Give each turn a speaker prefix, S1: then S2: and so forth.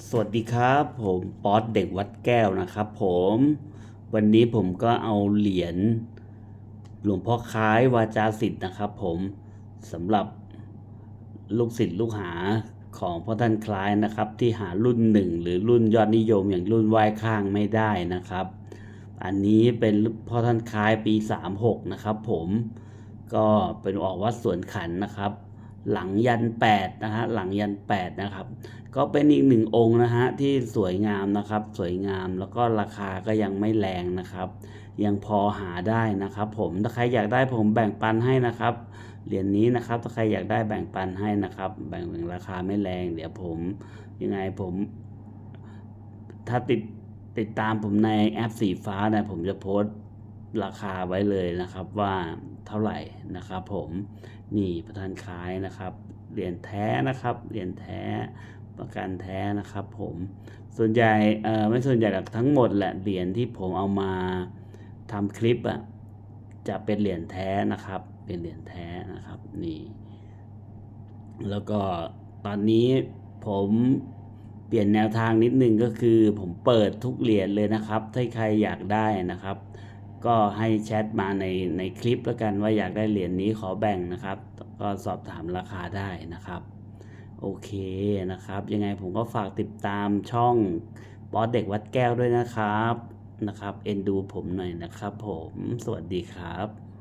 S1: สวัสดีครับ ผมป๊อตเด็กวัดแก้วนะครับ ผม วันนี้ผมก็เอาเหรียญหลวงพ่อคล้ายวาจาสิทธิ์นะครับ ผมสำหรับลูกศิษย์ลูกหาของพ่อท่านคล้ายนะครับ ที่หารุ่นหนึ่งหรือรุ่นยอดนิยมอย่างรุ่นไหว้ข้างไม่ได้นะครับ อันนี้เป็นพ่อท่านคล้ายปี 36 นะครับ ผมก็เป็นออกวัดสวนขันนะครับ หลังยัน8นะฮะหลังยัน8นะครับ ก็เป็นอีกหนึ่งองค์นะฮะที่สวยงามนะครับ สวยงามแล้วก็ราคาก็ยังไม่แรงนะครับ ยังพอหาได้นะครับ ผมถ้าใครอยากได้ผมแบ่งปันให้นะครับเหรียญนี้นะครับถ้าใครอยากได้แบ่งปันให้นะครับแบ่งราคาไม่แรง เดี๋ยวผมยังไงผม ถ้าติดติดตามผมในแอปสีฟ้านะผมจะโพสต์ ราคาไว้เลยนะครับว่าเท่าไหร่นะครับผมนี่ประธานขายนะครับเหรียญแท้นะครับเหรียญแท้ประกันแท้นะครับผมส่วนใหญ่เออไม่ส่วนใหญ่หรอกทั้งหมดแหละเหรียญที่ผมเอามาทำคลิปอะจะเป็นเหรียญแท้นะครับ เป็นเหรียญแท้นะครับนี่แล้วก็ตอนนี้ผมเปลี่ยนแนวทางนิดนึงก็คือผมเปิดทุกเหรียญเลยนะครับ ถ้าใครอยากได้นะครับ ก็ให้แชทมาในในคลิปแล้วกันว่าอยากได้เหรียญนี้ขอแบ่งนะครับ ก็สอบถามราคาได้นะครับโอเคนะครับ ยังไงผมก็ฝากติดตามช่องบอสเด็กวัดแก้วด้วยนะครับนะครับ เอ็นดูผมหน่อยนะครับผมสวัสดีครับ